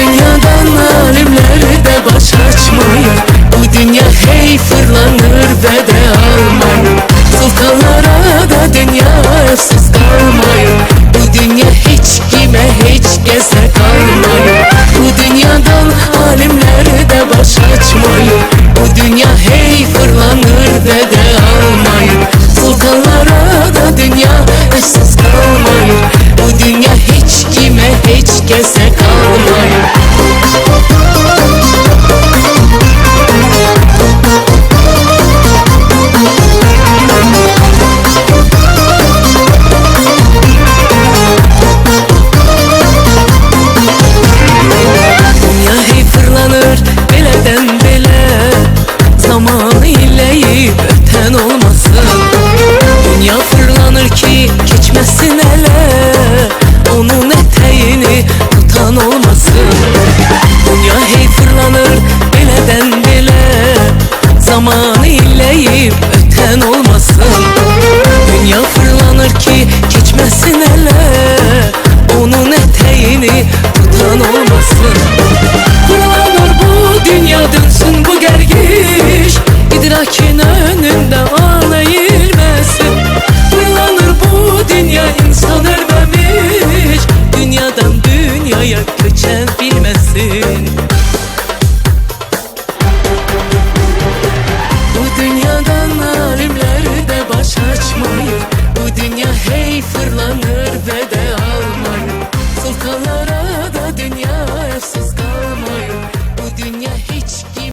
dünyadan alimler de baş açmıyor Bu dünya hey fırlanır ve de almayın Sultanlara da dünya ıssız kalmayın Bu dünya hiç kime hiç geze kalmayın Bu dünyadan alimler de baş açmıyor deyip öten olmasın. Dünya fırlanır ki geçmesin hele